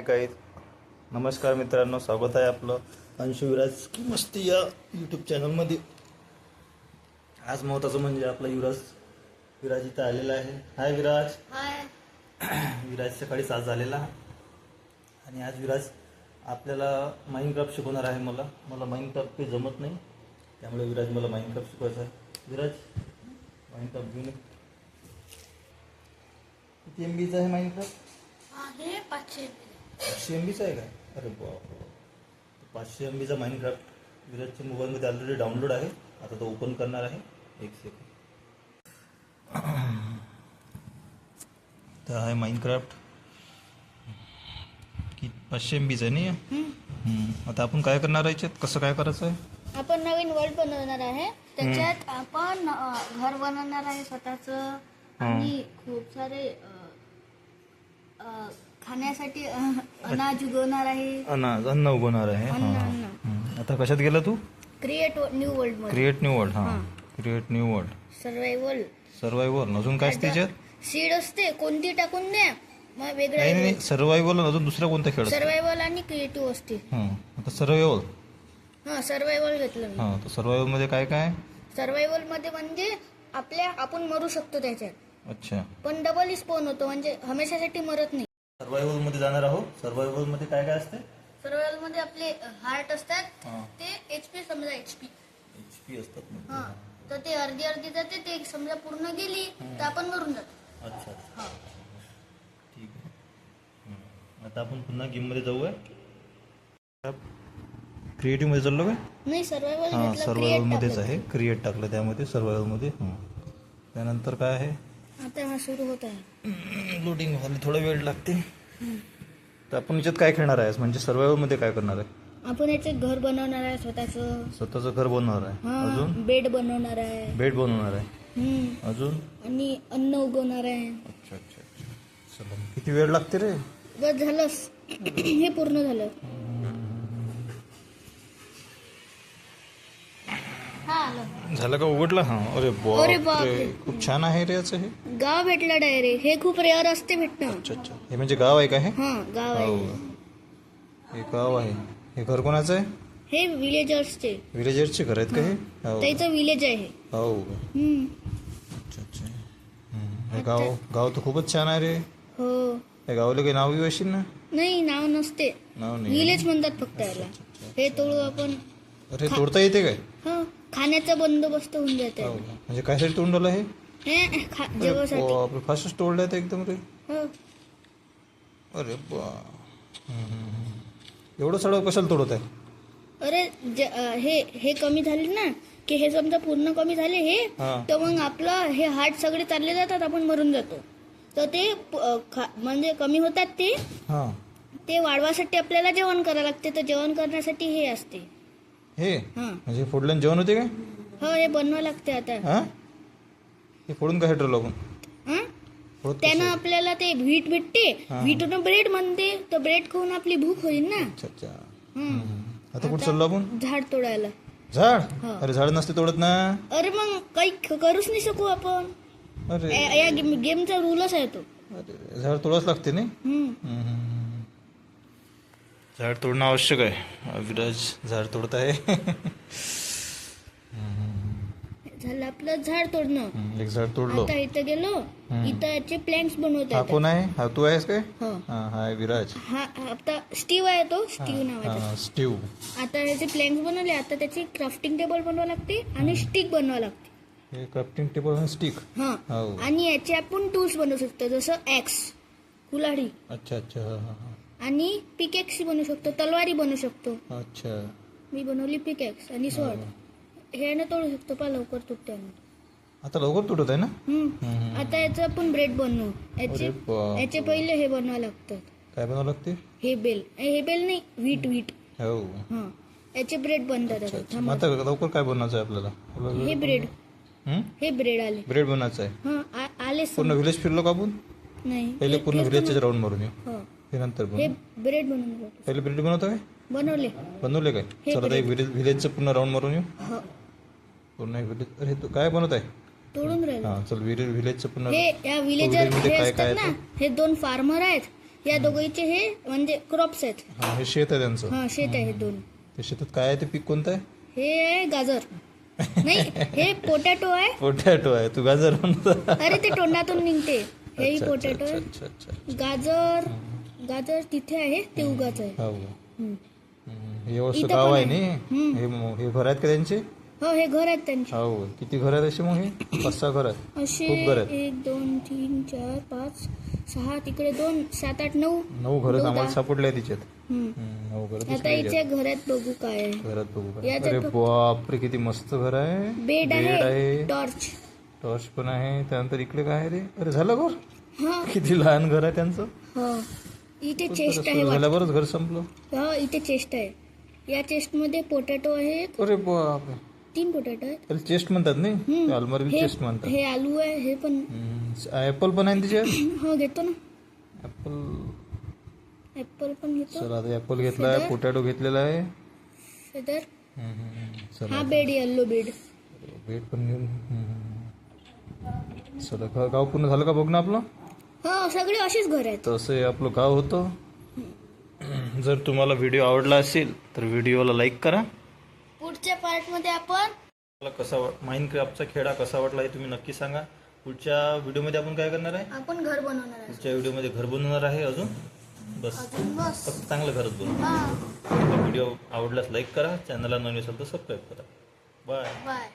काही नमस्कार मित्रांनो स्वागत आहे आपलं. अंशु विराज की मस्ती या यूट्यूब चॅनलमध्ये आज महत्त्वाचं म्हणजे आपला युवराज विराज इथं आलेला आहे. हाय विराज. हाय. विराज सकाळी सात झालेला. आणि आज विराज आपल्याला माइनक्राफ्ट शिकवणार आहे मला. मला माइनक्राफ्ट काही जमत नाही. त्यामुळे विराज मला माइनक्राफ्ट शिकवायचा आहे. विराज माइनक्राफ्ट घेऊन. किती एम बीचा आहे माइनक्राफ्ट पाचशे पाचशे एम बीचा आहे काय? अरे बाप पाचशे एम बीचा माइनक्राफ्ट विराजच्या मोबाईलमध्ये ऑलरेडी डाउनलोड आहे. आता तो ओपन करणार आहे. एक सेकंड तर आहे माइनक्राफ्ट की पाचशे एम बीचा आहे नाही हम्म. आता आपण काय करणार आहे कसं काय करायचं आहे? आपण नवीन वर्ल्ड बनवणार आहे. त्याच्यात आपण घर बनवणार आहे स्वतःच. आणि खूप सारे खाण्यासाठी अनाज उगवणार आहे. अनाज अन्न उगवणार आहे. अन्न हां. अन्न. हम्म. आता कशात गेला तू? क्रिएट न्यू वर्ल्डमध्ये. क्रिएट न्यू वर्ल्ड हां. Create new world survival survival अजून काय असते त्याच्यात सीड असते. कोणती टाकून द्या. मग नाही वेगळं नाही सर्वायवल अजून दुसरा कोणता खेळ असतो? सर्वायवल आणि क्रिएटिव्ह असते. आता सर्वायवल हा सर्वायवल घेतलं मी. हां तर सर्वायवलमध्ये काय काय? सर्वायवलमध्ये म्हणजे आपल्या आपण मरू शकतो त्याच्यात. अच्छा. पण डबल स्पोन होतो. म्हणजे हमेशासाठी मरत नाही. सर्वायवलमध्ये जाणार आहोत. सर्वायवलमध्ये काय काय असते? सर्वायवलमध्ये आपले हार्ट असतात हां. ते एच पी समजा एच पी एच पी असतात मग. हा. तर ते अर्धी अर्धी जाते ते समजा पूर्ण गेली तर आपण मरून जातो. अच्छा हा. ठीक आहे. हम्म. आता आपण पुन्हा गेममध्ये जाऊया. क्रिएटिव्हमध्ये चाललो काय? नाही सर्वायवल हां घेतलं सर्वायवल create मध्येच टाकलं. आहे. क्रिएट टाकलं त्यामध्ये सर्वायवलमध्ये. त्यानंतर काय आहे? आता हा सुरू होत आहे. लोडिंग व्हायला थोडा वेळ लागते. तर आपण याच्यात काय खेळणार आहे म्हणजे सर्वायवलमध्ये काय करणार आहे? आपण याचे घर बनवणार आहे स्वतःच. स्वतःचं घर बनवणार आहे. हा अजून? बेड बनवणार आहे. बेड बनवणार आहे. हम्म. अजून? आणि अन्न उगवणार आहे. अच्छा अच्छा अच्छा. चला किती वेळ लागते रे? बस झालंच. हे पूर्ण झालं. आलं झालं का उघडलं? हा. अरे अरे बाप बापरे. रे खूप छान आहे रे याचं हे. गाव भेटला डायरेक्ट. हे खूप रेअर असते भेटणं. अच्छा अच्छा. हे म्हणजे गाव आहे का हे? हा गाव हो आहे. हे. गाव आहे. हे घर कोणाचं आहे? हे विलेजर्सचे विलेजरचे घर आहेत का हे? हो. त्याचं विलेज आहे. हे. हो हम्म. अच्छा अच्छा. हम्म. हे गाव गाव तर खूपच छान आहे रे. हो. या गावाला काही नाव असेल ना? नाही नाव नसते. नाव नाही. विलेज म्हणतात फक्त याला. हे तोडू आपण अरे तोडता येते काय? हा. खाण्याचा बंदोबस्त होऊन जाते हो का? म्हणजे कायसाठी तोंडाला हे हे खा- जेवासाठी. बापरे फास्टच तोडलं आहे एकदम रे. हो. अरे बा. हम्म, हम्म, हम्म. एवढं सगळं कशाला तोडत आहे? अरे ज- अ, हे हे कमी झाले ना की हे समजा पूर्ण कमी झाले हे हा. तर मग आपलं हे हार्ट सगळे चालले जातात आपण मरून जातो. तर ते प- अ, खा- म्हणजे कमी होतात ते हा. ते वाढवासाठी आपल्याला जेवण करावं लागते. तर जेवण करण्यासाठी हे असते. हे? हा. म्हणजे फोडल्यानं जेवण होते काय? हो हे बनवावं लागते आता. हा? हे फोडून काय ठरवलं आपण? हा? फोडत त्यानं आपल्याला ते व्हीट भेटते. व्हीटनं ब्रेड म्हणते तर ब्रेड खाऊन आपली भूक होईल ना. अच्छा अच्छा. हं. आता कुठं चाललो आपण? झाड तोडायला. झाड? हा. अरे झाड नसते तोडत ना. अरे मग काही क- करूच नाही शकू आपण. अरे. या- या गेम- गेमचा रूलच आहे तो. अरे झाड तोडावंच लागते नाही हम्म. झाड तोडणं आवश्यक आहे. विराज झाड तोडत आहे. झालं आपलं झाड तोडणं. एक झाड तोडलो. आता इथं गेलो. इथं याचे प्लॅन्क्स बनवत हा कोण आहे? हा तू आहेस काय? हो. हा हा आहे विराज. हा आता स्टीव आहे तो. स्टीव नावाचा हा स्टीव. आता याचे प्लॅन्क्स बनवले. आता त्याची क्राफ्टिंग टेबल बनवावं लागते आणि स्टिक बनवावं लागते. हे क्राफ्टिंग टेबल आणि स्टिक हा. हो. आणि याचे आपण टूल्स बनवू शकतो. जसं ऍक्स कुल्हाडी. अच्छा अच्छा. हा हा हा. आणि पिकेक्स बनवू शकतो तलवारी बनवू शकतो. अच्छा. मी बनवली पिकेक्स आणि स्वॉर्ड ह्यानं तोडू शकतो पा लवकर तुटते आता लवकर तुटत आहे ना? हम्म. आता याचं आपण ब्रेड बनवू. याचे अरे बाप. याचे पहिले हे बनवावं लागतं. काय बनावं लागते? हे बेल. हे बेल नाही व्हीट व्हीट हो. हा. याचे ब्रेड बनतात आता. मग लवकर काय बनवायचं आहे आपल्याला? हे ब्रेड? हे ब्रेड आले. ब्रेड बनवायचं आहे. हा आ- आले पूर्ण व्हिलेज फिरलो का आपण? नाही. पहिले पूर्ण व्हिलेजचे राऊंड मारून येऊ. हो. हे नंतर हे बनवू. ब्रेड बनवून. पहिले ब्रेड बनवतो काय? बनवले. बनवले काय? हे चला आता एक व्हिलेजचं पूर्ण राऊंड मारून येऊ. हो. पूर्ण एक व्हिलेज अरे तू काय बनवत आहे? तोडून राहिले. हा चल व्हिलेज व्हिलेजचं पूर्ण हे या विलेजरमध्ये हे काय असतात ना हे दोन फार्मर आहेत. या दोघांचे हे म्हणजे क्रॉप्स आहेत. हा हे शेत आहे त्यांचं. हा शेत आहे दोन. ते शेतात काय आहे ते पीक कोणतं आहे? हे आहे गाजर. नाही हे पोटॅटो आहे. पोटॅटो आहे. तू गाजर म्हणतो. अरे ते तोंडातून निघते. हेही अच्छा, पोटॅटो अच्छा आहे. अच्छा अच्छा गाजर. गाजर तिथे आहे ते उगाच आहे. हो. हम्म. हे वस्तू इथं गाव पण आहे आहे. नी. हे मो- हे घर आहेत का त्यांचे? हो हे घर आहेत त्यांचे. हो. किती घर आहेत असे मग हे? पाच सहा घर आहेत. असे खूप घर आहेत. एक दोन तीन चार पाच सहा तिकडे दोन सात आठ नऊ. नऊ घर नऊ, आम्हाला दहा. सापडले आहेत तिच्यात. हम्म. हम्म, नऊ घर आता इथे घरात बघू काय आहे. घरात बघू का? याच्यात अरे. बापरे किती मस्त घर आहे. बेड आहे आहे. टॉर्च. टॉर्च पण आहे. त्यानंतर इकडे काय आहे रे? अरे झालं घर? हा. किती लहान घर आहे त्यांचं. हो. इथे चेस्ट आहे सुरू झाल्यावरच घर संपलं. हा इथे चेस्ट आहे. या चेस्टमध्ये पोटॅटो आहे अरे बापरे. तीन पोटॅटो आहेत. त्याला चेस्ट म्हणतात नाही. अलमारी हे चेस्ट म्हणतात. हे आलू आहे हे पण ऍपल पण आहे ना तिच्यात? हो घेतो ना. ऍपल ऍपल पण घेतो. चला आता ऍपल घेतला आहे पोटॅटो घेतलेला आहे. फेदर हम्म, हम्म, हम्म. चला हा बेड येल्लो बेड वेट पण घेऊन हम्म, हम्म. चला गा- गाव पूर्ण झालं का बघ ना आपलं? हो सगळे असेच घर आहेत. तसं हे आपलं गाव होतं. जर तुम्हाला व्हिडिओ आवडला असेल तर व्हिडिओला लाईक करा. पुढच्या पार्टमध्ये आपण मला कसा माइंड क्राफ्टचा खेळा कसा वाटला हे तुम्ही नक्की सांगा. पुढच्या व्हिडिओमध्ये आपण काय करणार आहे? आपण घर बनवणार आहे. पुढच्या व्हिडिओमध्ये घर बनवणार आहे अजून बस. फक्त चांगलं घरच बनवू. हा. व्हिडिओ आवडल्यास लाईक करा. चॅनलला नवीन असेल तर सबस्क्राईब करा. बाय. बाय.